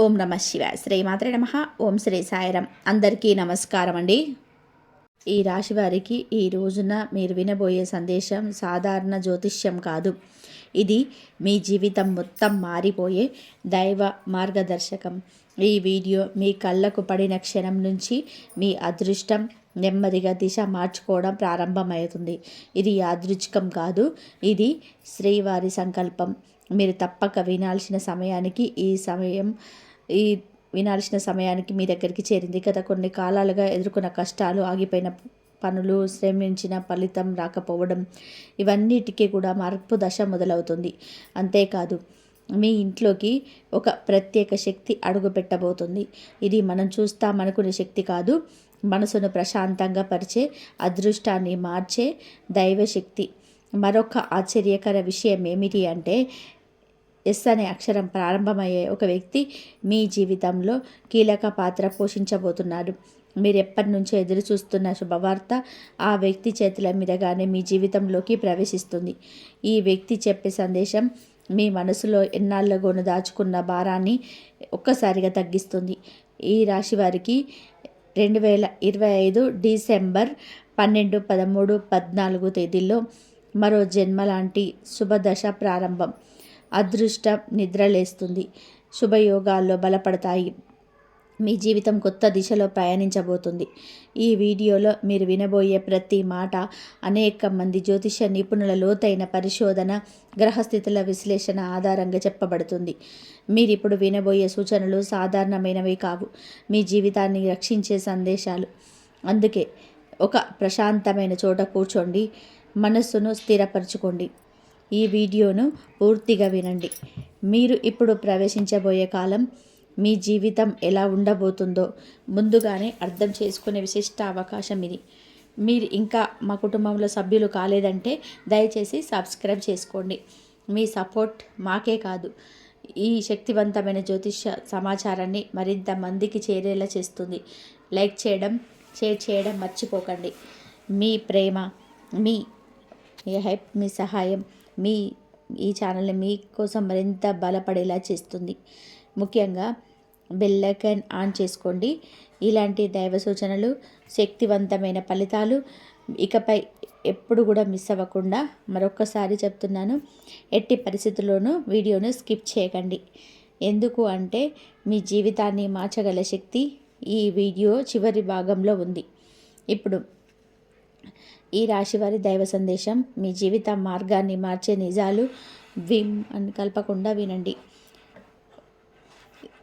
ఓం నమ శివ శ్రీమాత్రే నమ. ఓం శ్రీ సాయిరం అందరికీ నమస్కారం అండి ఈ రాశి వారికి ఈ రోజున మీరు వినబోయే సందేశం సాధారణ జ్యోతిష్యం కాదు. ఇది మీ జీవితం మొత్తం మారిపోయే దైవ మార్గదర్శకం. ఈ వీడియో మీ కళ్ళకు పడిన క్షణం నుంచి మీ అదృష్టం నెమ్మదిగా దిశ మార్చుకోవడం ప్రారంభమవుతుంది. ఇది యాదృచ్ఛికం కాదు. ఇది శ్రీవారి సంకల్పం. మీరు తప్పక వినాల్సిన సమయానికి ఈ సమయం ఈ వినాల్సిన సమయానికి మీ దగ్గరికి చేరింది గత కొన్ని కాలాలుగా ఎదుర్కొన్న కష్టాలు ఆగిపోయిన పనులు శ్రమించిన ఫలితం రాకపోవడం ఇవన్నిటికీ కూడా మార్పు దశ మొదలవుతుంది. అంతేకాదు మీ ఇంట్లోకి ఒక ప్రత్యేక శక్తి అడుగుపెట్టబోతుంది ఇది మనం చూస్తామనుకునే శక్తి కాదు మనసును ప్రశాంతంగా పరిచే అదృష్టాన్ని మార్చే దైవశక్తి. మరొక ఆశ్చర్యకర విషయం ఏమిటి అంటే ఎస్ అనే అక్షరం ప్రారంభమయ్యే ఒక వ్యక్తి మీ జీవితంలో కీలక పాత్ర పోషించబోతున్నాడు. మీరు ఎప్పటి నుంచో ఎదురు చూస్తున్న శుభవార్త ఆ వ్యక్తి చేతుల మీదగానే మీ జీవితంలోకి ప్రవేశిస్తుంది. ఈ వ్యక్తి చెప్పే సందేశం మీ మనసులో ఎన్నాళ్ళగోను దాచుకున్న భారాన్ని ఒక్కసారిగా తగ్గిస్తుంది. ఈ రాశి వారికి రెండు వేల ఇరవై ఐదు డిసెంబర్ పన్నెండు పదమూడు పద్నాలుగు తేదీల్లో మరో జన్మ లాంటి శుభదశ ప్రారంభం. అదృష్టం నిద్రలేస్తుంది. శుభయోగాల్లో బలపడతాయి. మీ జీవితం కొత్త దిశలో ప్రయాణించబోతుంది. ఈ వీడియోలో మీరు వినబోయే ప్రతి మాట అనేక మంది జ్యోతిష నిపుణుల లోతైన పరిశోధన గ్రహస్థితుల విశ్లేషణ ఆధారంగా చెప్పబడుతుంది. మీరు ఇప్పుడు వినబోయే సూచనలు సాధారణమైనవి కావు. మీ జీవితాన్ని రక్షించే సందేశాలు. అందుకే ఒక ప్రశాంతమైన చోట కూర్చోండి. మనస్సును స్థిరపరచుకోండి. ఈ వీడియోను పూర్తిగా వినండి. మీరు ఇప్పుడు ప్రవేశించబోయే కాలం మీ జీవితం ఎలా ఉండబోతుందో ముందుగానే అర్థం చేసుకునే విశిష్ట అవకాశం ఇది. మీరు ఇంకా మా కుటుంబంలో సభ్యులు కాలేదంటే దయచేసి సబ్స్క్రైబ్ చేసుకోండి. మీ సపోర్ట్ మాకే కాదు. ఈ శక్తివంతమైన జ్యోతిష సమాచారాన్ని మరింత మందికి చేరేలా చేస్తుంది. లైక్ చేయడం షేర్ చేయడం మర్చిపోకండి. మీ ప్రేమ మీ హెల్ప్ మీ సహాయం మీ ఈ ఛానల్ని మీకోసం మరింత బలపడేలా చేస్తుంది. ముఖ్యంగా బెల్ ఐకాన్ ఆన్ చేసుకోండి. ఇలాంటి దైవ సూచనలు శక్తివంతమైన ఫలితాలు ఇకపై ఎప్పుడు కూడా మిస్ అవ్వకుండా మరొకసారి చెప్తున్నాను. ఎట్టి పరిస్థితుల్లోనూ వీడియోను స్కిప్ చేయకండి. ఎందుకు అంటే మీ జీవితాన్ని మార్చగల శక్తి ఈ వీడియో చివరి భాగంలో ఉంది. ఇప్పుడు ఈ రాశివారి దైవ సందేశం మీ జీవిత మార్గాన్ని మార్చే నిజాలు విమ్ అని కలపకుండా వినండి.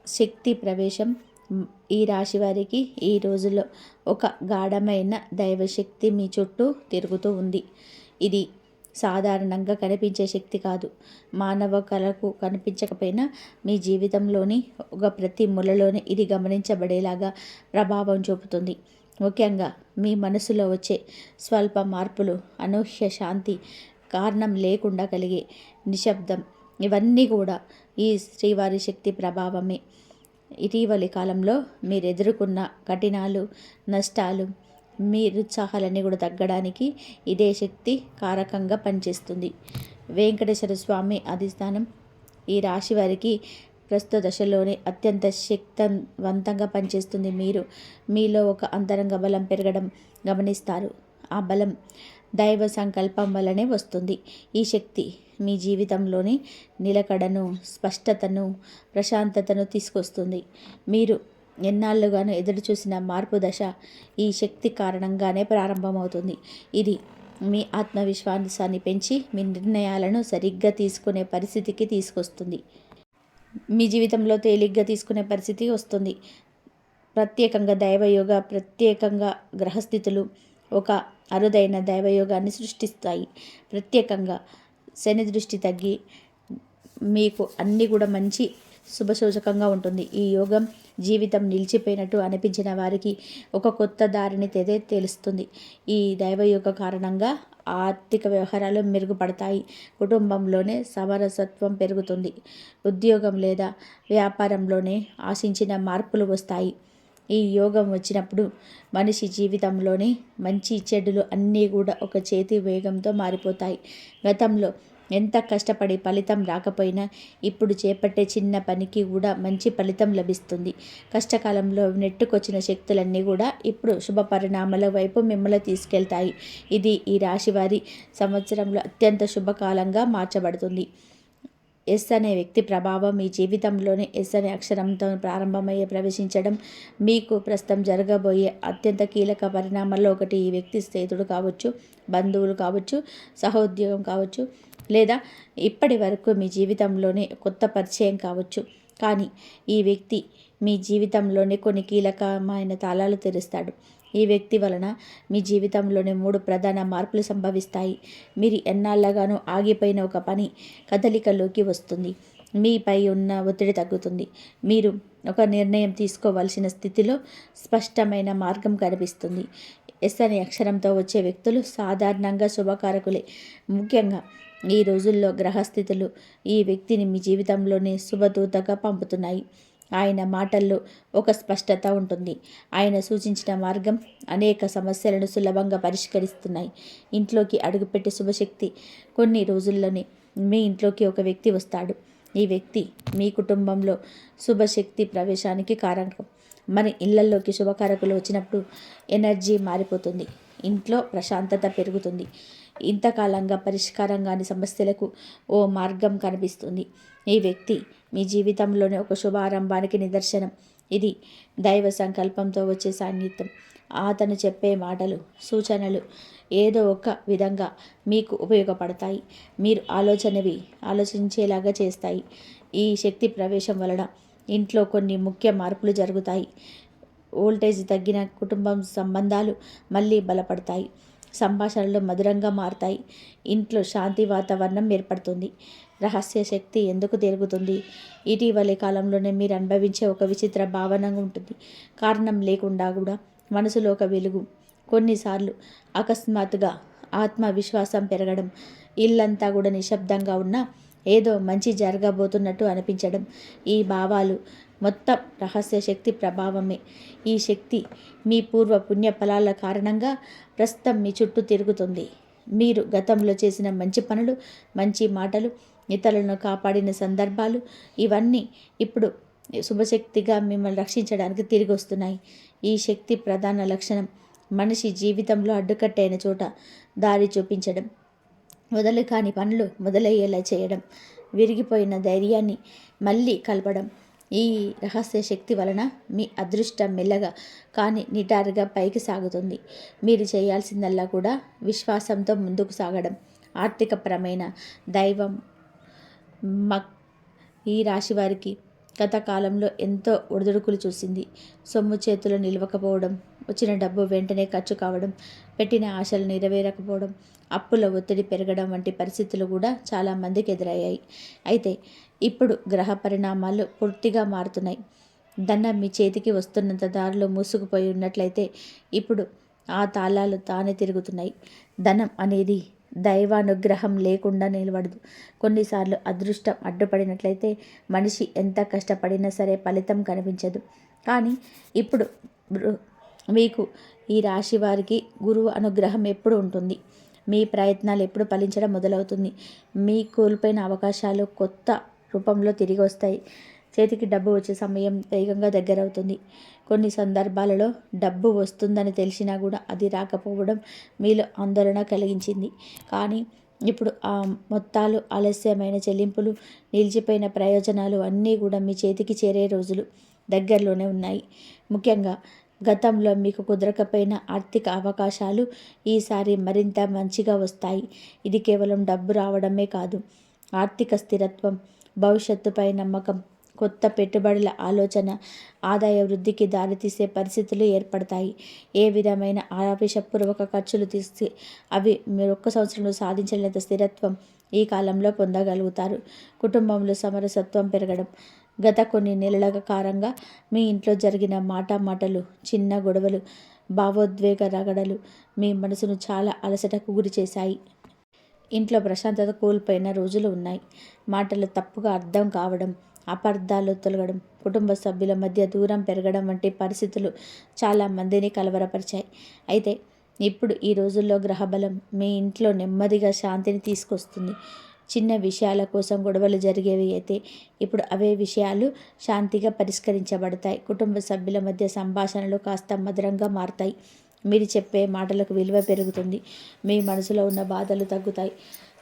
శక్తి ప్రవేశం ఈ రాశి వారికి ఈ రోజులో ఒక గాఢమైన దైవశక్తి మీ చుట్టూ తిరుగుతూ ఉంది. ఇది సాధారణంగా కనిపించే శక్తి కాదు. మానవ కళకు కనిపించకపోయినా మీ జీవితంలోని ఒక ప్రతి ములలోని ఇది గమనించబడేలాగా ప్రభావం చూపుతుంది. ముఖ్యంగా మీ మనసులో వచ్చే స్వల్ప మార్పులు అనూహ్య శాంతి కారణం లేకుండా కలిగే నిశ్శబ్దం. ఇవన్నీ కూడా ఈ శ్రీవారి శక్తి ప్రభావమే. ఇటీవలి కాలంలో మీరు ఎదుర్కొన్న కఠినాలు నష్టాలు మీ ఉత్సాహాలన్నీ కూడా తగ్గడానికి ఇదే శక్తి కారకంగా పనిచేస్తుంది. వెంకటేశ్వర స్వామి అధిష్టానం ఈ రాశి వారికి ప్రస్తుత దశలోనే అత్యంత శక్తివంతంగా పనిచేస్తుంది మీరు. మీలో ఒక అంతరంగ బలం పెరగడం గమనిస్తారు. ఆ బలం దైవ సంకల్పం వల్లనే వస్తుంది. ఈ శక్తి మీ జీవితంలోని నిలకడను స్పష్టతను ప్రశాంతతను తీసుకొస్తుంది. మీరు ఎన్నాళ్ళుగాను ఎదురు చూసిన మార్పు దశ ఈ శక్తి కారణంగానే ప్రారంభమవుతుంది. ఇది మీ ఆత్మవిశ్వాసాన్ని పెంచి మీ నిర్ణయాలను సరిగ్గా తీసుకునే పరిస్థితికి తీసుకొస్తుంది. మీ జీవితంలో తేలిగ్గా తీసుకునే పరిస్థితి వస్తుంది. ప్రత్యేకంగా దైవయోగ ప్రత్యేకంగా గ్రహస్థితులు ఒక అరుదైన దైవయోగాన్ని సృష్టిస్తాయి. ప్రత్యేకంగా శని దృష్టి తగ్గి మీకు అన్నీ కూడా మంచి శుభసూచకంగా ఉంటుంది. ఈ యోగం జీవితం నిలిచిపోయినట్టు అనిపించిన వారికి ఒక కొత్త దారిని తెదే తెలుస్తుంది. ఈ దైవయోగ కారణంగా ఆర్థిక వ్యవహారాలు మెరుగుపడతాయి. కుటుంబంలోనే సమరసత్వం పెరుగుతుంది. ఉద్యోగం లేదా వ్యాపారంలోనే ఆశించిన మార్పులు వస్తాయి. ఈ యోగం వచ్చినప్పుడు మనిషి జీవితంలోని మంచి చెడులు అన్నీ కూడా ఒక చేతి వేగంతో మారిపోతాయి. గతంలో ఎంత కష్టపడి ఫలితం రాకపోయినా ఇప్పుడు చేపట్టే చిన్న పనికి కూడా మంచి ఫలితం లభిస్తుంది. కష్టకాలంలో నెట్టుకొచ్చిన శక్తులన్నీ కూడా ఇప్పుడు శుభ పరిణామాల వైపు మిమ్మల్ని తీసుకెళ్తాయి. ఇది ఈ రాశి వారి సంవత్సరంలో అత్యంత శుభకాలంగా మార్చబడుతుంది. ఎస్ అనే వ్యక్తి ప్రభావం మీ జీవితంలోనే ఎస్ అనే అక్షరంతో ప్రారంభమయ్యే ప్రవేశించడం మీకు ప్రస్తుతం జరగబోయే అత్యంత కీలక పరిణామాల్లో ఒకటి ఈ వ్యక్తి స్నేహితుడు కావచ్చు బంధువులు కావచ్చు సహోద్యోగం కావచ్చు లేదా ఇప్పటి వరకు మీ జీవితంలోనే కొత్త పరిచయం కావచ్చు. కానీ ఈ వ్యక్తి మీ జీవితంలోనే కొన్ని కీలకమైన తాళాలు తెరుస్తాడు. ఈ వ్యక్తి వలన మీ జీవితంలోనే మూడు ప్రధాన మార్పులు సంభవిస్తాయి. మీరు ఎన్నాళ్ళగానో ఆగిపోయిన ఒక పని కదలికలోకి వస్తుంది. మీపై ఉన్న ఒత్తిడి తగ్గుతుంది. మీరు ఒక నిర్ణయం తీసుకోవాల్సిన స్థితిలో స్పష్టమైన మార్గం కనిపిస్తుంది. ఎస్ అనే అక్షరంతో వచ్చే వ్యక్తులు సాధారణంగా శుభకారకులే. ముఖ్యంగా ఈ రోజుల్లో గ్రహస్థితులు ఈ వ్యక్తిని మీ జీవితంలోనే శుభదూతగా పంపుతున్నాయి. ఆయన మాటల్లో ఒక స్పష్టత ఉంటుంది. ఆయన సూచించిన మార్గం అనేక సమస్యలను సులభంగా పరిష్కరిస్తున్నాయి. ఇంట్లోకి అడుగుపెట్టే శుభశక్తి కొన్ని రోజుల్లోనే మీ ఇంట్లోకి ఒక వ్యక్తి వస్తాడు. ఈ వ్యక్తి మీ కుటుంబంలో శుభశక్తి ప్రవేశానికి కారణం. మన ఇళ్ళలోకి శుభకారకులు వచ్చినప్పుడు ఎనర్జీ మారిపోతుంది. ఇంట్లో ప్రశాంతత పెరుగుతుంది. ఇంతకాలంగా పరిష్కారం కాని సమస్యలకు ఓ మార్గం కనిపిస్తుంది. ఈ వ్యక్తి మీ జీవితంలోనే ఒక శుభారంభానికి నిదర్శనం. ఇది దైవ సంకల్పంతో వచ్చే సాన్నిధ్యం అతను చెప్పే మాటలు సూచనలు ఏదో ఒక విధంగా మీకు ఉపయోగపడతాయి. మీరు ఆలోచనవి ఆలోచించేలాగా చేస్తాయి. ఈ శక్తి ప్రవేశం వలన ఇంట్లో కొన్ని ముఖ్య మార్పులు జరుగుతాయి. ఓల్టేజ్ తగ్గిన కుటుంబం సంబంధాలు మళ్ళీ బలపడతాయి. సంభాషణలు మధురంగా మారుతాయి. ఇంట్లో శాంతి వాతావరణం ఏర్పడుతుంది. రహస్య శక్తి ఎందుకు తిరుగుతుంది? ఇటీవలి కాలంలోనే మీరు అనుభవించే ఒక విచిత్ర భావనగా ఉంటుంది. కారణం లేకుండా కూడా మనసులో ఒక వెలుగు. కొన్నిసార్లు అకస్మాత్తుగా ఆత్మవిశ్వాసం పెరగడం ఇల్లంతా కూడా నిశ్శబ్దంగా ఉన్న ఏదో మంచి జరగబోతున్నట్టు అనిపించడం ఈ భావాలు మొత్తం రహస్య శక్తి ప్రభావమే. ఈ శక్తి మీ పూర్వ పుణ్య ఫలాల కారణంగా ప్రస్తుతం మీ చుట్టూ తిరుగుతుంది. మీరు గతంలో చేసిన మంచి పనులు మంచి మాటలు ఇతరులను కాపాడిన సందర్భాలు ఇవన్నీ ఇప్పుడు శుభశక్తిగా మిమ్మల్ని రక్షించడానికి తిరిగి వస్తున్నాయి ఈ శక్తి ప్రధాన లక్షణం మనిషి జీవితంలో అడ్డుకట్టైన చోట దారి చూపించడం మొదలు కాని పనులు మొదలయ్యేలా చేయడం విరిగిపోయిన ధైర్యాన్ని మళ్ళీ కలపడం ఈ రహస్య శక్తి వలన మీ అదృష్టం మెల్లగా కానీ నిటారుగా పైకి సాగుతుంది. మీరు చేయాల్సిందల్లా కూడా విశ్వాసంతో ముందుకు సాగడం. ఆర్థికపరమైన దైవం మక్ ఈ రాశి వారికి గత కాలంలో ఎంతో ఒడిదుడుకులు చూసింది. సొమ్ము చేతులు నిలవకపోవడం వచ్చిన డబ్బు వెంటనే ఖర్చు కావడం పెట్టిన ఆశలు నెరవేరకపోవడం అప్పుల ఒత్తిడి పెరగడం వంటి పరిస్థితులు కూడా చాలామందికి ఎదురయ్యాయి. అయితే ఇప్పుడు గ్రహ పరిణామాలు పూర్తిగా మారుతున్నాయి. దండం మీ చేతికి వస్తున్నంత దారిలో మూసుకుపోయి ఉన్నట్లయితే ఇప్పుడు ఆ తాళాలు తానే తిరుగుతున్నాయి. ధనం అనేది దైవానుగ్రహం లేకుండా నిలబడదు. కొన్నిసార్లు అదృష్టం అడ్డుపడినట్లయితే మనిషి ఎంత కష్టపడినా సరే ఫలితం కనిపించదు. కానీ ఇప్పుడు మీకు ఈ రాశి వారికి గురువు అనుగ్రహం ఎప్పుడు ఉంటుంది? మీ ప్రయత్నాలు ఎప్పుడు ఫలించడం మొదలవుతుంది? మీ కోల్పోయిన అవకాశాలు కొత్త రూపంలో తిరిగి వస్తాయి. చేతికి డబ్బు వచ్చే సమయం వేగంగా దగ్గరవుతుంది. కొన్ని సందర్భాలలో డబ్బు వస్తుందని తెలిసినా కూడా అది రాకపోవడం మీలో ఆందోళన కలిగించింది. కానీ ఇప్పుడు ఆ మొత్తాలు ఆలస్యమైన చెల్లింపులు నిలిచిపోయిన ప్రయోజనాలు అన్నీ కూడా మీ చేతికి చేరే రోజులు దగ్గరలోనే ఉన్నాయి. ముఖ్యంగా గతంలో మీకు కుదరకపోయిన ఆర్థిక అవకాశాలు ఈసారి మరింత మంచిగా వస్తాయి. ఇది కేవలం డబ్బు రావడమే కాదు ఆర్థిక స్థిరత్వం భవిష్యత్తుపై నమ్మకం కొత్త పెట్టుబడుల ఆలోచన ఆదాయ వృద్ధికి దారితీసే పరిస్థితులు ఏర్పడతాయి. ఏ విధమైన ఆవేశపూర్వక ఖర్చులు తీస్తే అవి మీరు ఒక్క సంవత్సరంలో సాధించలేని స్థిరత్వం ఈ కాలంలో పొందగలుగుతారు. కుటుంబంలో సమరసత్వం పెరగడం గత కొన్ని నెలల కారంగా మీ ఇంట్లో జరిగిన మాట మాటలు చిన్న గొడవలు భావోద్వేగ రగడలు మీ మనసును చాలా అలసటకు గురి చేశాయి ఇంట్లో ప్రశాంతత కోల్పోయిన రోజులు ఉన్నాయి. మాటలు తప్పుగా అర్థం కావడం అపార్థాలు తొలగడం కుటుంబ సభ్యుల మధ్య దూరం పెరగడం వంటి పరిస్థితులు చాలా మందిని కలవరపరిచాయి. అయితే ఇప్పుడు ఈ రోజుల్లో గ్రహబలం మీ ఇంట్లో నెమ్మదిగా శాంతిని తీసుకొస్తుంది. చిన్న విషయాల కోసం గొడవలు జరిగేవి అయితే ఇప్పుడు అవే విషయాలు శాంతిగా పరిష్కరించబడతాయి. కుటుంబ సభ్యుల మధ్య సంభాషణలు కాస్త మధురంగా మారుతాయి. మీరు చెప్పే మాటలకు విలువ పెరుగుతుంది. మీ మనసులో ఉన్న బాధలు తగ్గుతాయి.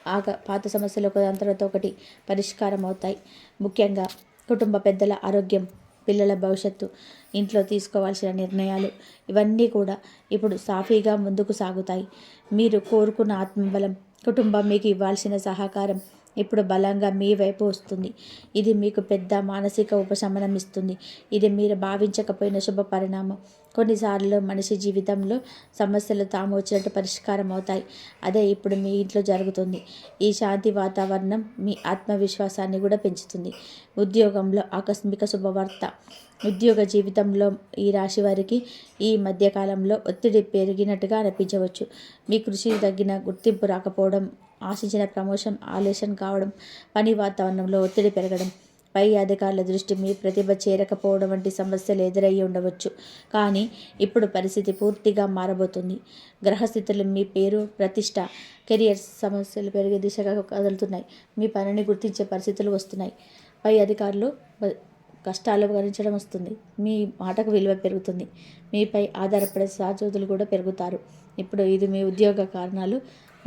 ఆక పాత సమస్యలు ఒక ఒకటి పరిష్కారం అవుతాయి ముఖ్యంగా కుటుంబ పెద్దల ఆరోగ్యం పిల్లల భవిష్యత్తు ఇంట్లో తీసుకోవాల్సిన నిర్ణయాలు ఇవన్నీ కూడా ఇప్పుడు సాఫీగా ముందుకు సాగుతాయి. మీరు కోరుకున్న ఆత్మబలం కుటుంబం మీకు ఇవ్వాల్సిన సహకారం ఇప్పుడు బలంగా మీ వైపు వస్తుంది. ఇది మీకు పెద్ద మానసిక ఉపశమనం ఇస్తుంది. ఇది మీరు భావించకపోయిన శుభ పరిణామం. కొన్నిసార్లు మనిషి జీవితంలో సమస్యలు తాము వచ్చినట్టు పరిష్కారం అవుతాయి. అదే ఇప్పుడు మీ ఇంట్లో జరుగుతుంది. ఈ శాంతి వాతావరణం మీ ఆత్మవిశ్వాసాన్ని కూడా పెంచుతుంది. ఉద్యోగంలో ఆకస్మిక శుభవార్త. ఉద్యోగ జీవితంలో ఈ రాశి వారికి ఈ మధ్యకాలంలో ఒత్తిడి పెరిగినట్టుగా అనిపించవచ్చు. మీ కృషి తగ్గిన గుర్తింపు రాకపోవడం ఆశించిన ప్రమోషన్ ఆలస్యం కావడం పని వాతావరణంలో ఒత్తిడి పెరగడం పై అధికారుల దృష్టి మీ ప్రతిభ చేరకపోవడం వంటి సమస్యలు ఎదురయ్యి ఉండవచ్చు. కానీ ఇప్పుడు పరిస్థితి పూర్తిగా మారబోతుంది. గ్రహస్థితులు మీ పేరు ప్రతిష్ట కెరియర్ సమస్యలు పెరిగే దిశగా కదులుతున్నాయి. మీ పనిని గుర్తించే పరిస్థితులు వస్తున్నాయి. పై అధికారులు కష్టాలు భరించడం వస్తుంది. మీ మాటకు విలువ పెరుగుతుంది. మీపై ఆధారపడే సహచోదులు కూడా పెరుగుతారు. ఇప్పుడు ఇది మీ ఉద్యోగ కారణాలు.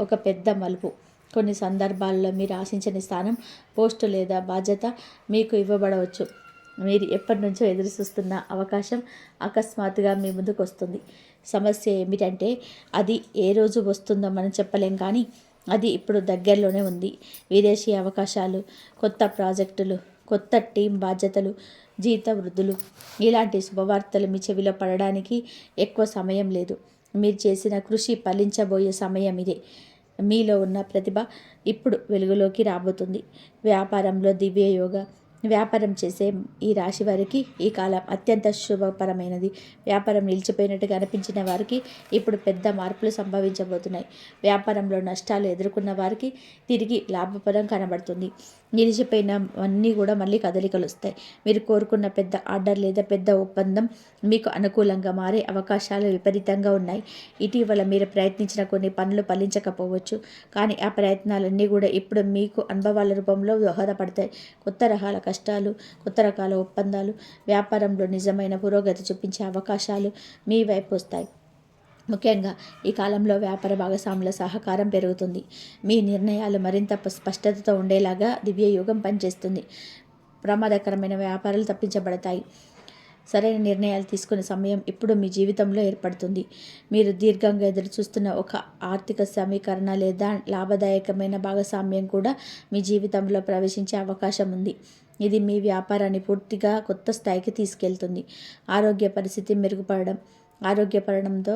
ఒక పెద్ద మలుపు. కొన్ని సందర్భాల్లో మీరు ఆశించిన స్థానం పోస్టు లేదా బాధ్యత మీకు ఇవ్వబడవచ్చు. మీరు ఎప్పటి నుంచో ఎదురు చూస్తున్న అవకాశం అకస్మాత్తుగా మీ ముందుకు వస్తుంది. సమస్య ఏమిటంటే అది ఏ రోజు వస్తుందో మనం చెప్పలేం కానీ అది ఇప్పుడు దగ్గరలోనే ఉంది. విదేశీ అవకాశాలు కొత్త ప్రాజెక్టులు కొత్త టీం బాధ్యతలు జీత వృద్ధులు ఇలాంటి శుభవార్తలు మీ చెవిలో పడడానికి ఎక్కువ సమయం లేదు. మీరు చేసిన కృషి ఫలించబోయే సమయం ఇదే. మీలో ఉన్న ప్రతిభ ఇప్పుడు వెలుగులోకి రాబోతుంది. వ్యాపారంలో దివ్య యోగ వ్యాపారం చేసే ఈ రాశి వారికి ఈ కాలం అత్యంత శుభపరమైనది. వ్యాపారం నిలిచిపోయినట్టుగా అనిపించిన వారికి ఇప్పుడు పెద్ద మార్పులు సంభవించబోతున్నాయి. వ్యాపారంలో నష్టాలు ఎదుర్కొన్న వారికి తిరిగి లాభపరం కనబడుతుంది. నిలిచిపోయినవన్నీ కూడా మళ్ళీ కదలికలు వస్తాయి. మీరు కోరుకున్న పెద్ద ఆర్డర్ లేదా పెద్ద ఒప్పందం మీకు అనుకూలంగా మారే అవకాశాలు విపరీతంగా ఉన్నాయి. ఇటీవల మీరు ప్రయత్నించిన కొన్ని పనులు ఫలించకపోవచ్చు. కానీ ఆ ప్రయత్నాలన్నీ కూడా ఇప్పుడు మీకు అనుభవాల రూపంలో దోహదపడతాయి. కొత్త రకాల కష్టాలు కొత్త రకాల ఒప్పందాలు వ్యాపారంలో నిజమైన పురోగతి చూపించే అవకాశాలు మీ వైపు వస్తాయి. ముఖ్యంగా ఈ కాలంలో వ్యాపార భాగస్వాముల సహకారం పెరుగుతుంది. మీ నిర్ణయాలు మరింత స్పష్టతతో ఉండేలాగా దివ్య యుగం పనిచేస్తుంది. ప్రమాదకరమైన వ్యాపారాలు తప్పించబడతాయి. సరైన నిర్ణయాలు తీసుకునే సమయం ఇప్పుడు మీ జీవితంలో ఏర్పడుతుంది. మీరు దీర్ఘంగా ఎదురు చూస్తున్న ఒక ఆర్థిక సమీకరణ లేదా లాభదాయకమైన భాగస్వామ్యం కూడా మీ జీవితంలో ప్రవేశించే అవకాశం ఉంది. ఇది మీ వ్యాపారాన్ని పూర్తిగా కొత్త స్థాయికి తీసుకెళ్తుంది. ఆరోగ్య పరిస్థితి మెరుగుపడడం ఆరోగ్యపడడంతో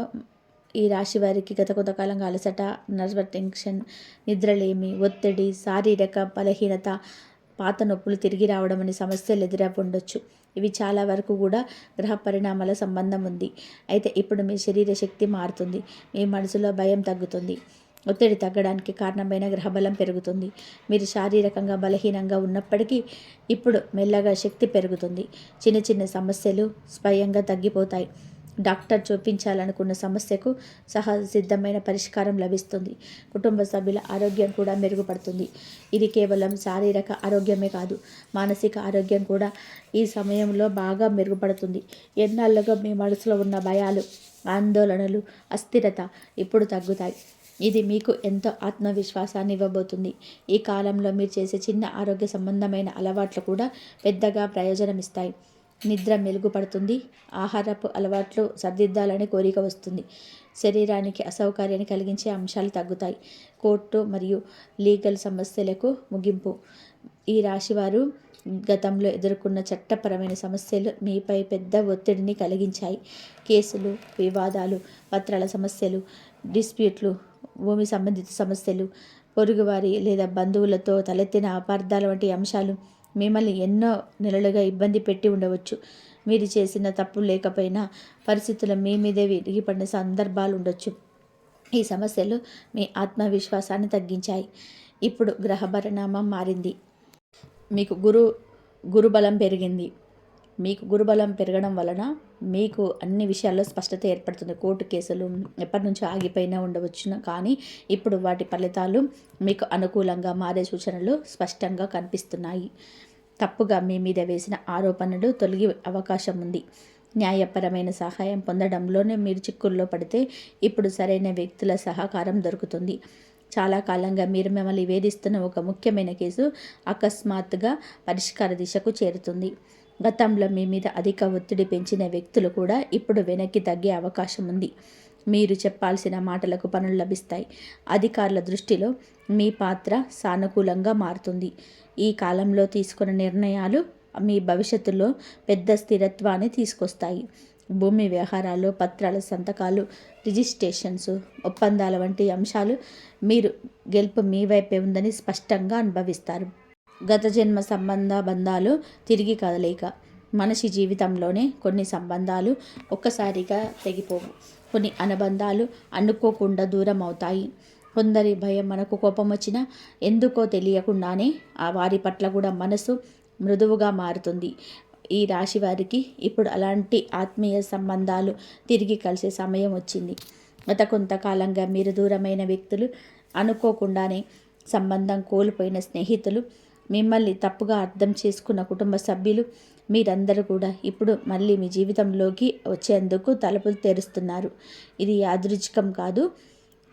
ఈ రాశి వారికి గత కొంతకాలంగా అలసట నర్వ టెన్షన్ నిద్రలేమి ఒత్తిడి శారీరక బలహీనత పాత నొప్పులు తిరిగి రావడం అనే సమస్యలు ఎదురవ్వండొచ్చు. ఇవి చాలా వరకు కూడా గ్రహ పరిణామాల సంబంధం ఉంది. అయితే ఇప్పుడు మీ శరీర శక్తి మారుతుంది. మీ మనసులో భయం తగ్గుతుంది. ఒత్తిడి తగ్గడానికి కారణమైన గ్రహబలం పెరుగుతుంది. మీరు శారీరకంగా బలహీనంగా ఉన్నప్పటికీ ఇప్పుడు మెల్లగా శక్తి పెరుగుతుంది. చిన్న చిన్న సమస్యలు స్వయంగా తగ్గిపోతాయి. డాక్టర్ చూపించాలనుకున్న సమస్యకు సహజ సిద్ధమైన పరిష్కారం లభిస్తుంది. కుటుంబ సభ్యుల ఆరోగ్యం కూడా మెరుగుపడుతుంది. ఇది కేవలం శారీరక ఆరోగ్యమే కాదు మానసిక ఆరోగ్యం కూడా ఈ సమయంలో బాగా మెరుగుపడుతుంది. ఎన్నాళ్ళుగా మీ మనసులో ఉన్న భయాలు ఆందోళనలు అస్థిరత ఇప్పుడు తగ్గుతాయి. ఇది మీకు ఎంతో ఆత్మవిశ్వాసాన్ని ఇవ్వబోతుంది. ఈ కాలంలో మీరు చేసే చిన్న ఆరోగ్య సంబంధమైన అలవాట్లు కూడా పెద్దగా ప్రయోజనం ఇస్తాయి నిద్ర మెరుగుపడుతుంది. ఆహారపు అలవాట్లు సర్దిద్దాలని కోరిక వస్తుంది. శరీరానికి అసౌకర్యాన్ని కలిగించే అంశాలు తగ్గుతాయి. కోర్టు మరియు లీగల్ సమస్యలకు ముగింపు. ఈ రాశివారు గతంలో ఎదుర్కొన్న చట్టపరమైన సమస్యలు మీపై పెద్ద ఒత్తిడిని కలిగించాయి. కేసులు వివాదాలు పత్రాల సమస్యలు డిస్ప్యూట్లు భూమి సంబంధిత సమస్యలు పొరుగువారి లేదా బంధువులతో తలెత్తిన అపార్థాల వంటి అంశాలు మిమ్మల్ని ఎన్నో నెలలుగా ఇబ్బంది పెట్టి ఉండవచ్చు. మీరు చేసిన తప్పు లేకపోయినా పరిస్థితులు మీ మీదే విరిగిపడిన సందర్భాలు ఉండొచ్చు. ఈ సమస్యలు మీ ఆత్మవిశ్వాసాన్ని తగ్గించాయి. ఇప్పుడు గ్రహ పరిణామం మారింది. మీకు గురు గురుబలం పెరిగింది. మీకు గురుబలం పెరగడం వలన మీకు అన్ని విషయాల్లో స్పష్టత ఏర్పడుతుంది. కోర్టు కేసులు ఎప్పటి నుంచో ఆగిపోయినా ఉండవచ్చును. కానీ ఇప్పుడు వాటి ఫలితాలు మీకు అనుకూలంగా మారే సూచనలు స్పష్టంగా కనిపిస్తున్నాయి. తప్పుగా మీ మీద వేసిన ఆరోపణలు తొలగి అవకాశం ఉంది. న్యాయపరమైన సహాయం పొందడంలోనే మీరు చిక్కుల్లో పడితే ఇప్పుడు సరైన వ్యక్తుల సహకారం దొరుకుతుంది. చాలా కాలంగా మీరు మిమ్మల్ని వేధిస్తున్న ఒక ముఖ్యమైన కేసు అకస్మాత్తుగా పరిష్కార దిశకు చేరుతుంది. గతంలో మీ మీద అధిక ఒత్తిడి పెంచిన వ్యక్తులు కూడా ఇప్పుడు వెనక్కి తగ్గే అవకాశం ఉంది. మీరు చెప్పాల్సిన మాటలకు పనులు లభిస్తాయి. అధికారుల దృష్టిలో మీ పాత్ర సానుకూలంగా మారుతుంది. ఈ కాలంలో తీసుకున్న నిర్ణయాలు మీ భవిష్యత్తులో పెద్ద స్థిరత్వాన్ని తీసుకొస్తాయి. భూమి వ్యవహారాలు పత్రాల సంతకాలు రిజిస్ట్రేషన్స్ ఒప్పందాల వంటి అంశాలు మీరు గెలుపు మీ వైపే ఉందని స్పష్టంగా అనుభవిస్తారు. గత జన్మ సంబంధ బంధాలు తిరిగి కదలేక మనిషి జీవితంలోనే కొన్ని సంబంధాలు ఒక్కసారిగా తెగిపోవు. కొన్ని అనుబంధాలు అనుకోకుండా దూరం అవుతాయి. కొందరి భయం మనకు కోపం వచ్చినా ఎందుకో తెలియకుండానే ఆ వారి పట్ల కూడా మనసు మృదువుగా మారుతుంది. ఈ రాశి వారికి ఇప్పుడు అలాంటి ఆత్మీయ సంబంధాలు తిరిగి కలిసే సమయం వచ్చింది. గత కొంతకాలంగా మీరు దూరమైన వ్యక్తులు అనుకోకుండానే సంబంధం కోల్పోయిన స్నేహితులు మిమ్మల్ని తప్పుగా అర్థం చేసుకున్న కుటుంబ సభ్యులు మీరందరూ కూడా ఇప్పుడు మళ్ళీ మీ జీవితంలోకి వచ్చేందుకు తలుపులు తెరుస్తున్నారు. ఇది యాదృచ్ఛికం కాదు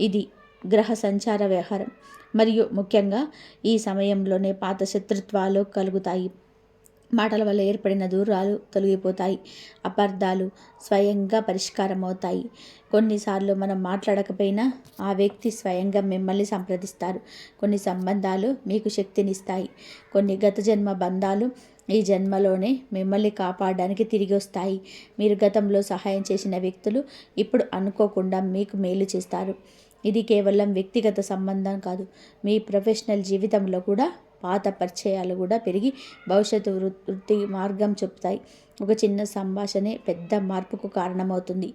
ఇది గ్రహ సంచార వ్యవహారం. మరియు ముఖ్యంగా ఈ సమయంలోనే పాత శత్రుత్వాలు కలుగుతాయి. మాటల వల్ల ఏర్పడిన దూరాలు తొలగిపోతాయి అపార్థాలు స్వయంగా పరిష్కారమవుతాయి. కొన్నిసార్లు మనం మాట్లాడకపోయినా ఆ వ్యక్తి స్వయంగా మిమ్మల్ని సంప్రదిస్తారు. కొన్ని సంబంధాలు మీకు శక్తినిస్తాయి. కొన్ని గత జన్మ బంధాలు ఈ జన్మలోనే మిమ్మల్ని కాపాడడానికి తిరిగి వస్తాయి మీరు గతంలో సహాయం చేసిన వ్యక్తులు ఇప్పుడు అనుకోకుండా మీకు మేలు చేస్తారు. ఇది కేవలం వ్యక్తిగత సంబంధం కాదు మీ ప్రొఫెషనల్ జీవితంలో కూడా పాత పరిచయాలు కూడా పెరిగి భవిష్యత్తు వృత్తి మార్గం చెప్తాయి. ఒక చిన్న సంభాషణే పెద్ద మార్పుకు కారణమవుతుంది.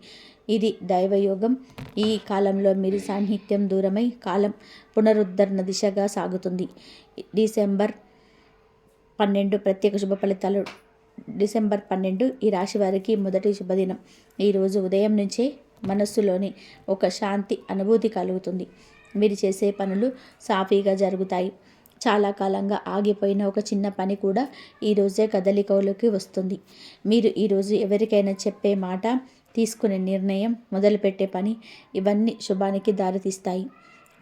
ఇది దైవయోగం. ఈ కాలంలో మీరు సాన్నిహిత్యం దూరమై కాలం పునరుద్ధరణ దిశగా సాగుతుంది. డిసెంబర్ పన్నెండు ప్రత్యేక శుభ ఫలితాలు. డిసెంబర్ పన్నెండు ఈ రాశి వారికి మొదటి శుభదినం. ఈరోజు ఉదయం నుంచే మనస్సులోని ఒక శాంతి అనుభూతి కలుగుతుంది. మీరు చేసే పనులు సాఫీగా జరుగుతాయి. చాలా కాలంగా ఆగిపోయిన ఒక చిన్న పని కూడా ఈరోజే కదలికలోకి వస్తుంది. మీరు ఈరోజు ఎవరికైనా చెప్పే మాట తీసుకునే నిర్ణయం మొదలుపెట్టే పని ఇవన్నీ శుభానికి దారితీస్తాయి.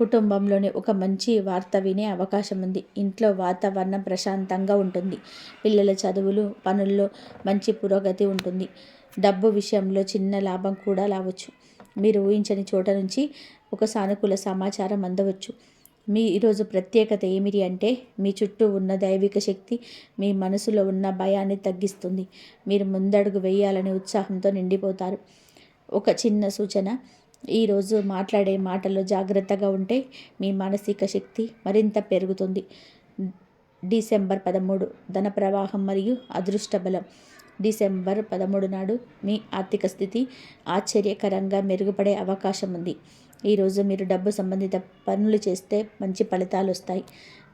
కుటుంబంలోనే ఒక మంచి వార్త వినే అవకాశం ఉంది. ఇంట్లో వాతావరణం ప్రశాంతంగా ఉంటుంది. పిల్లల చదువులు పనుల్లో మంచి పురోగతి ఉంటుంది. డబ్బు విషయంలో చిన్న లాభం కూడా రావచ్చు. మీరు ఊహించని చోట నుంచి ఒక సానుకూల సమాచారం అందవచ్చు. మీ ఈరోజు ప్రత్యేకత ఏమిటి అంటే మీ చుట్టూ ఉన్న దైవిక శక్తి మీ మనసులో ఉన్న భయాన్ని తగ్గిస్తుంది. మీరు ముందడుగు వేయాలనే ఉత్సాహంతో నిండిపోతారు. ఒక చిన్న సూచన. ఈరోజు మాట్లాడే మాటల్లో జాగ్రత్తగా ఉంటే మీ మానసిక శక్తి మరింత పెరుగుతుంది. డిసెంబర్ పదమూడు ధన ప్రవాహం మరియు అదృష్ట బలం. డిసెంబర్ పదమూడు నాడు మీ ఆర్థిక స్థితి ఆశ్చర్యకరంగా మెరుగుపడే అవకాశం ఉంది. ఈరోజు మీరు డబ్బు సంబంధిత పనులు చేస్తే మంచి ఫలితాలు వస్తాయి.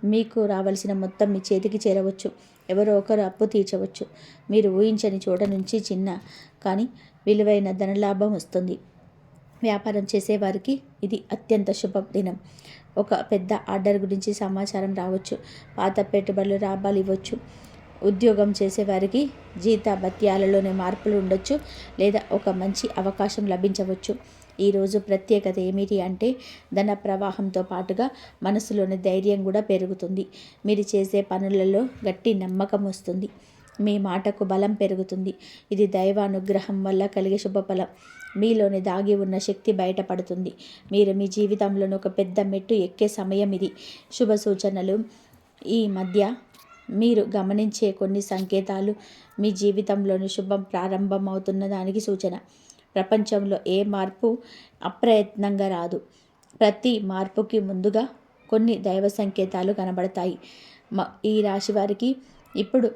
మీకు రావాల్సిన మొత్తం మీ చేతికి చేరవచ్చు. ఎవరో ఒకరు అప్పు తీర్చవచ్చు. మీరు ఊహించని చోట నుంచి చిన్న కానీ విలువైన ధనలాభం వస్తుంది. వ్యాపారం చేసేవారికి ఇది అత్యంత శుభదినం ఒక పెద్ద ఆర్డర్ గురించి సమాచారం రావచ్చు. పాత పెట్టుబడులు లాభాలు ఇవ్వచ్చు. ఉద్యోగం చేసేవారికి జీత భత్యాలలోనే మార్పులు ఉండొచ్చు. లేదా ఒక మంచి అవకాశం లభించవచ్చు. ఈరోజు ప్రత్యేకత ఏమిటి అంటే ధన ప్రవాహంతో పాటుగా మనసులోని ధైర్యం కూడా పెరుగుతుంది. మీరు చేసే పనులలో గట్టి నమ్మకం వస్తుంది. మీ మాటకు బలం పెరుగుతుంది. ఇది దైవానుగ్రహం వల్ల కలిగే శుభఫలం. మీలోని దాగి ఉన్న శక్తి బయటపడుతుంది. మీరు మీ జీవితంలోని ఒక పెద్ద మెట్టు ఎక్కే సమయం ఇది. శుభ సూచనలు ఈ మధ్య మీరు గమనించే కొన్ని సంకేతాలు మీ జీవితంలోని శుభం ప్రారంభమవుతున్న దానికి సూచన. ప్రపంచంలో ఏ మార్పు అప్రయత్నంగా రాదు. ప్రతి మార్పుకి ముందుగా కొన్ని దైవ సంకేతాలు కనబడతాయి. ఈ రాశి వారికి ఇప్పుడు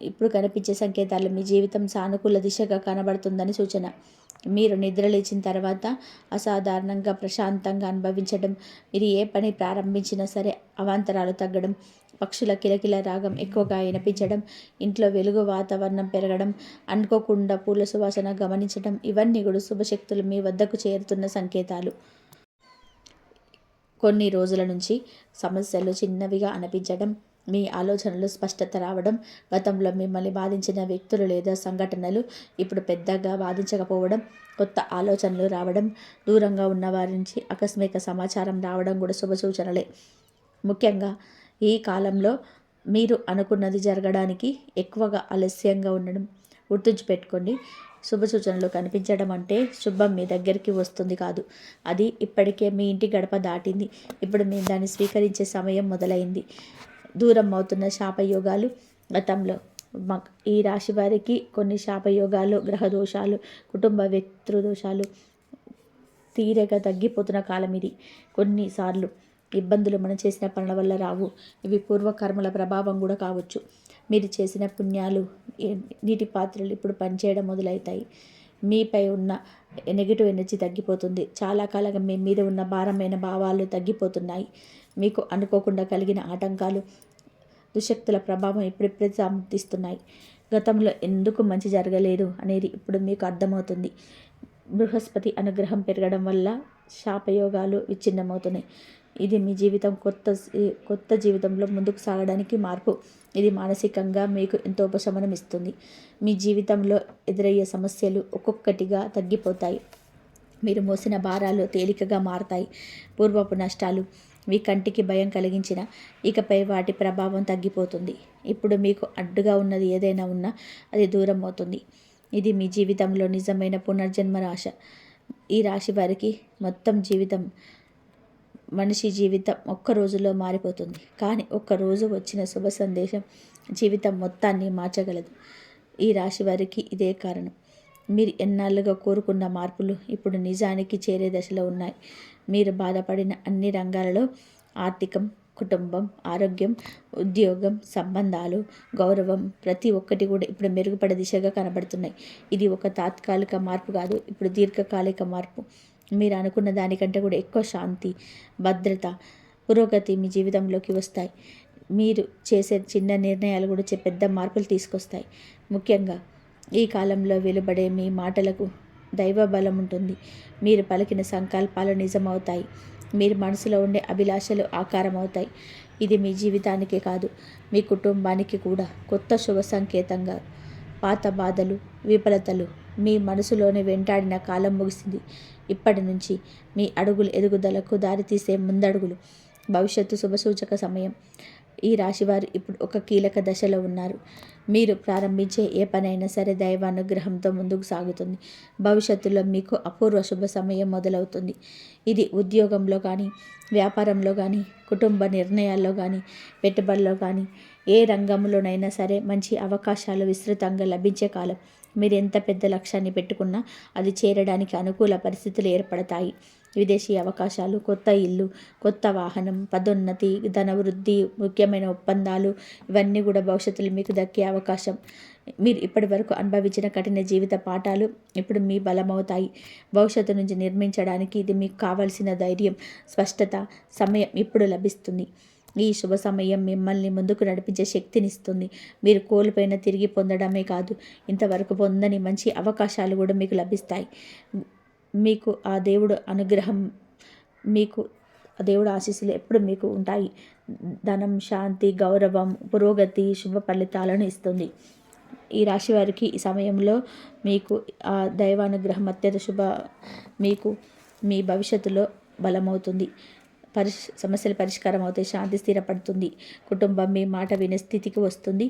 ఇప్పుడు కనిపించే సంకేతాలు మీ జీవితం సానుకూల దిశగా కనబడుతుందని సూచన. మీరు నిద్రలేచిన తర్వాత అసాధారణంగా ప్రశాంతంగా అనుభవించడం మీరు ఏ పని ప్రారంభించినా సరే అవాంతరాలు తగ్గడం పక్షుల కిలకిల రాగం ఎక్కువగా వినిపించడం ఇంట్లో వెలుగు వాతావరణం పెరగడం అనుకోకుండా పూల సువాసన గమనించడం ఇవన్నీ కూడా శుభశక్తులు మీ వద్దకు చేరుతున్న సంకేతాలు. కొన్ని రోజుల నుంచి సమస్యలు చిన్నవిగా అనిపించడం మీ ఆలోచనలు స్పష్టత రావడం గతంలో మిమ్మల్ని బాధించిన వ్యక్తులు లేదా సంఘటనలు ఇప్పుడు పెద్దగా బాధించకపోవడం కొత్త ఆలోచనలు రావడం దూరంగా ఉన్న వారి నుంచి ఆకస్మిక సమాచారం రావడం కూడా శుభ సూచనలే ముఖ్యంగా ఈ కాలంలో మీరు అనుకున్నది జరగడానికి ఎక్కువగా ఆలస్యంగా ఉండడం గుర్తుంచిపెట్టుకోండి. శుభ సూచనలు కనిపించడం అంటే శుభం మీ దగ్గరికి వస్తుంది కాదు. అది ఇప్పటికే మీ ఇంటి గడప దాటింది. ఇప్పుడు మేము దాన్ని స్వీకరించే సమయం మొదలైంది. దూరం అవుతున్న శాపయోగాలు గతంలో ఈ రాశి వారికి కొన్ని శాపయోగాలు గ్రహ దోషాలు కుటుంబ వ్యక్తృదోషాలు తీరగా తగ్గిపోతున్న కాలం ఇది. కొన్నిసార్లు ఇబ్బందులు మనం చేసిన పనుల వల్ల రావు. ఇవి పూర్వకర్మల ప్రభావం కూడా కావచ్చు. మీరు చేసిన పుణ్యాలు నీటి పాత్రలు ఇప్పుడు పనిచేయడం మొదలవుతాయి. మీపై ఉన్న నెగిటివ్ ఎనర్జీ తగ్గిపోతుంది. చాలా కాలంగా మీ మీద ఉన్న భారమైన భావాలు తగ్గిపోతున్నాయి. మీకు అనుకోకుండా కలిగిన ఆటంకాలు దుశక్తుల ప్రభావం ఇప్పుడిప్పుడే సమర్థిస్తున్నాయి గతంలో ఎందుకు మంచి జరగలేదు అనేది ఇప్పుడు మీకు అర్థమవుతుంది. బృహస్పతి అనుగ్రహం పెరగడం వల్ల శాపయోగాలు విచ్ఛిన్నమవుతున్నాయి. ఇది మీ జీవితం కొత్త కొత్త జీవితంలో ముందుకు సాగడానికి మార్పు. ఇది మానసికంగా మీకు ఎంతో ఉపశమనం ఇస్తుంది. మీ జీవితంలో ఎదురయ్యే సమస్యలు ఒక్కొక్కటిగా తగ్గిపోతాయి. మీరు మోసిన భారాలు తేలికగా మారతాయి. పూర్వపు నష్టాలు మీ కంటికి భయం కలిగించిన ఇకపై వాటి ప్రభావం తగ్గిపోతుంది. ఇప్పుడు మీకు అడ్డుగా ఉన్నది ఏదైనా ఉన్నా అది దూరం అవుతుంది. ఇది మీ జీవితంలో నిజమైన పునర్జన్మ రాశ. ఈ రాశి వారికి మొత్తం జీవితం మనిషి జీవితం ఒక్క రోజులో మారిపోతుంది. కానీ ఒక్కరోజు వచ్చిన శుభ సందేశం జీవితం మొత్తాన్ని మార్చగలదు. ఈ రాశి వారికి ఇదే కారణం. మీరు ఎన్నాళ్ళుగా కోరుకున్న మార్పులు ఇప్పుడు నిజానికి చేరే దశలో ఉన్నాయి. మీరు బాధపడిన అన్ని రంగాలలో ఆర్థికం కుటుంబం ఆరోగ్యం ఉద్యోగం సంబంధాలు గౌరవం ప్రతి ఒక్కటి కూడా ఇప్పుడు మెరుగుపడే దిశగా కనబడుతున్నాయి. ఇది ఒక తాత్కాలిక మార్పు కాదు ఇప్పుడు దీర్ఘకాలిక మార్పు. మీరు అనుకున్న దానికంటే కూడా ఎక్కువ శాంతి భద్రత పురోగతి మీ జీవితంలోకి వస్తాయి. మీరు చేసే చిన్న నిర్ణయాలు కూడా పెద్ద మార్పులు తీసుకొస్తాయి. ముఖ్యంగా ఈ కాలంలో వెలువడే మీ మాటలకు దైవ బలం ఉంటుంది. మీరు పలికిన సంకల్పాలు నిజమవుతాయి. మీరు మనసులో ఉండే అభిలాషలు ఆకారం అవుతాయి ఇది మీ జీవితానికే కాదు మీ కుటుంబానికి కూడా కొత్త శుభ సంకేతంగా. పాత బాధలు విఫలతలు మీ మనసులోనే వెంటాడిన కాలం ముగిసింది. ఇప్పటి నుంచి మీ అడుగులు ఎదుగుదలకు దారితీసే ముందడుగులు. భవిష్యత్తు శుభసూచక సమయం. ఈ రాశివారు ఇప్పుడు ఒక కీలక దశలో ఉన్నారు. మీరు ప్రారంభించే ఏ పనైనా సరే దైవానుగ్రహంతో ముందుకు సాగుతుంది. భవిష్యత్తులో మీకు అపూర్వ శుభ సమయం మొదలవుతుంది. ఇది ఉద్యోగంలో కానీ వ్యాపారంలో కానీ కుటుంబ నిర్ణయాల్లో కానీ పెట్టుబడిలో కానీ ఏ రంగంలోనైనా సరే మంచి అవకాశాలు విస్తృతంగా లభించే కాలం. మీరు ఎంత పెద్ద లక్ష్యాన్ని పెట్టుకున్నా అది చేరడానికి అనుకూల పరిస్థితులు ఏర్పడతాయి. విదేశీ అవకాశాలు కొత్త ఇల్లు కొత్త వాహనం పదోన్నతి ధన వృద్ధి ముఖ్యమైన ఒప్పందాలు ఇవన్నీ కూడా భవిష్యత్తులో మీకు దక్కే అవకాశం. మీరు ఇప్పటి వరకు అనుభవించిన కఠిన జీవిత పాఠాలు ఇప్పుడు మీ బలమవుతాయి. భవిష్యత్తు నుంచి నిర్మించడానికి ఇది మీకు కావలసిన ధైర్యం స్పష్టత సమయం ఇప్పుడు లభిస్తుంది. ఈ శుభ సమయం మిమ్మల్ని ముందుకు నడిపించే శక్తినిస్తుంది. మీరు కోల్పోయిన తిరిగి పొందడమే కాదు ఇంతవరకు పొందని మంచి అవకాశాలు కూడా మీకు లభిస్తాయి. మీకు ఆ దేవుడు అనుగ్రహం మీకు ఆ దేవుడు ఆశీస్సులు ఎప్పుడు మీకు ఉంటాయి. ధనం శాంతి గౌరవం పురోగతి శుభ ఫలితాలను ఇస్తుంది. ఈ రాశి వారికి ఈ సమయంలో మీకు ఆ దైవానుగ్రహం అత్యంత శుభ మీకు మీ భవిష్యత్తులో బలమవుతుంది. పరిష్ సమస్యలు పరిష్కారం అవుతాయి శాంతి స్థిరపడుతుంది. కుటుంబం మీ మాట వినే స్థితికి వస్తుంది.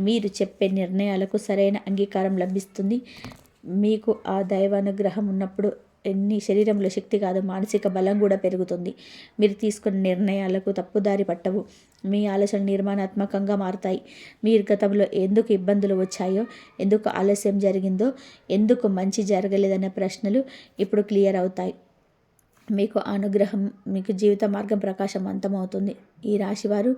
మీరు చెప్పే నిర్ణయాలకు సరైన అంగీకారం లభిస్తుంది. మీకు ఆ దైవానుగ్రహం ఉన్నప్పుడు ఎన్ని శరీరంలో శక్తి కాదు మానసిక బలం కూడా పెరుగుతుంది. మీరు తీసుకున్న నిర్ణయాలకు తప్పుదారి పట్టవు. మీ ఆలోచన నిర్మాణాత్మకంగా మారుతాయి. మీరు గతంలో ఎందుకు ఇబ్బందులు వచ్చాయో ఎందుకు ఆలస్యం జరిగిందో ఎందుకు మంచి జరగలేదనే ప్రశ్నలు ఇప్పుడు క్లియర్ అవుతాయి. మీకు అనుగ్రహం మీకు జీవిత మార్గం ప్రకాశవంతమవుతుంది ఈ రాశివారు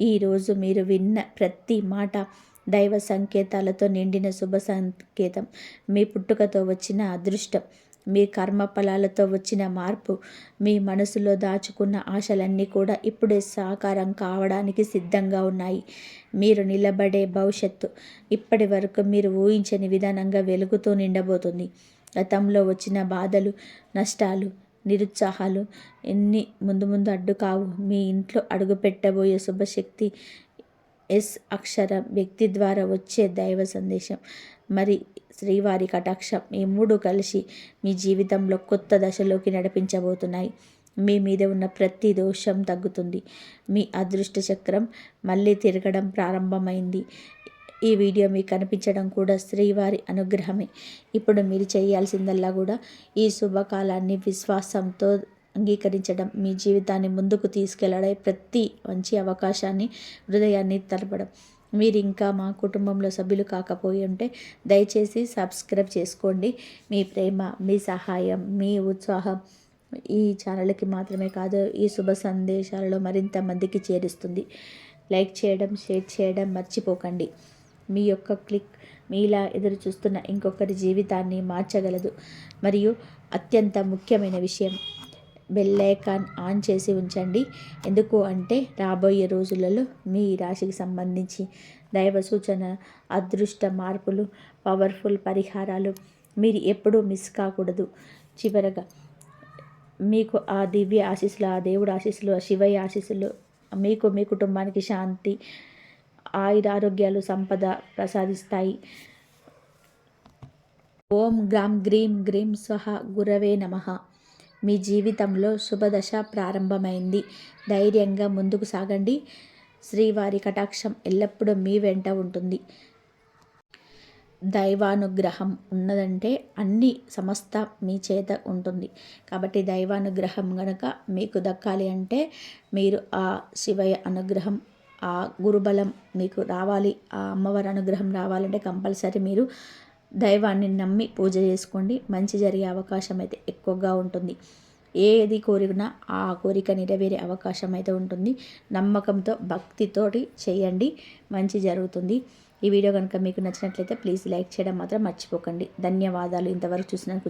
ఈరోజు మీరు విన్న ప్రతి మాట దైవ సంకేతాలతో నిండిన శుభ సంకేతం. మీ పుట్టుకతో వచ్చిన అదృష్టం మీ కర్మ ఫలాలతో వచ్చిన మార్పు మీ మనసులో దాచుకున్న ఆశలన్నీ కూడా ఇప్పుడే సాకారం కావడానికి సిద్ధంగా ఉన్నాయి. మీరు నిలబడే భవిష్యత్తు ఇప్పటి వరకు మీరు ఊహించని విధానంగా వెలుగుతూ నిండబోతుంది. గతంలో వచ్చిన బాధలు నష్టాలు నిరుత్సాహాలు. ఎన్ని ముందు ముందు అడ్డు కావు. మీ ఇంట్లో అడుగు పెట్టబోయే శుభశక్తి ఎస్ అక్షర వ్యక్తి ద్వారా వచ్చే దైవ సందేశం. మరి శ్రీవారి కటాక్షం ఈ మూడు కలిసి మీ జీవితంలో కొత్త దశలోకి నడిపించబోతున్నాయి. మీ మీద ఉన్న ప్రతి దోషం తగ్గుతుంది. మీ అదృష్ట చక్రం మళ్ళీ తిరగడం ప్రారంభమైంది. ఈ వీడియో మీకు కనిపించడం కూడా శ్రీవారి అనుగ్రహమే. ఇప్పుడు మీరు చేయాల్సిందల్లా కూడా ఈ శుభకాలాన్ని విశ్వాసంతో అంగీకరించడం మీ జీవితాన్ని ముందుకు తీసుకెళ్ళడం ప్రతి మంచి అవకాశాన్ని హృదయాన్ని తలపడం. మీరు ఇంకా మా కుటుంబంలో సభ్యులు కాకపోయి ఉంటే దయచేసి సబ్స్క్రైబ్ చేసుకోండి. మీ ప్రేమ మీ సహాయం మీ ఉత్సాహం ఈ ఛానల్కి మాత్రమే కాదు ఈ శుభ సందేశాలలో మరింత మందికి చేరుస్తుంది. లైక్ చేయడం షేర్ చేయడం మర్చిపోకండి. మీ యొక్క క్లిక్ మీలా ఎదురు చూస్తున్న ఇంకొకరి జీవితాన్ని మార్చగలదు. మరియు అత్యంత ముఖ్యమైన విషయం బెల్లైకాన్ ఆన్ చేసి ఉంచండి. ఎందుకు అంటే రాబోయే రోజులలో మీ రాశికి సంబంధించి దైవ సూచన అదృష్ట మార్పులు పవర్ఫుల్ పరిహారాలు మీరు ఎప్పుడూ మిస్ కాకూడదు. చివరగా మీకు ఆ దివ్య ఆశీస్సులు ఆ దేవుడు ఆశీస్సులు ఆ శివయ్య ఆశీస్సులు మీకు మీ కుటుంబానికి శాంతి ఆయురారోగ్యాలు సంపద ప్రసాదిస్తాయి. ఓం గ్రామ్ గ్రీం గ్రీం స్వహ గురవే నమ. మీ జీవితంలో శుభదశ ప్రారంభమైంది. ధైర్యంగా ముందుకు సాగండి. శ్రీవారి కటాక్షం ఎల్లప్పుడూ మీ వెంట ఉంటుంది. దైవానుగ్రహం ఉన్నదంటే అన్ని సమస్త మీ చేత ఉంటుంది. కాబట్టి దైవానుగ్రహం గనక మీకు దక్కాలి అంటే మీరు ఆ శివయ అనుగ్రహం ఆ గురుబలం మీకు రావాలి ఆ అమ్మవారి అనుగ్రహం రావాలంటే కంపల్సరీ మీరు దైవాన్ని నమ్మి పూజ చేసుకోండి. మంచి జరిగే అవకాశం అయితే ఎక్కువగా ఉంటుంది. ఏది కోరినా ఆ కోరిక నెరవేరే అవకాశం అయితే ఉంటుంది. నమ్మకంతో భక్తితోటి చేయండి. మంచి జరుగుతుంది. ఈ వీడియో కనుక మీకు నచ్చినట్లయితే ప్లీజ్ లైక్ చేయడం మాత్రం మర్చిపోకండి. ధన్యవాదాలు. ఇంతవరకు చూసినందుకు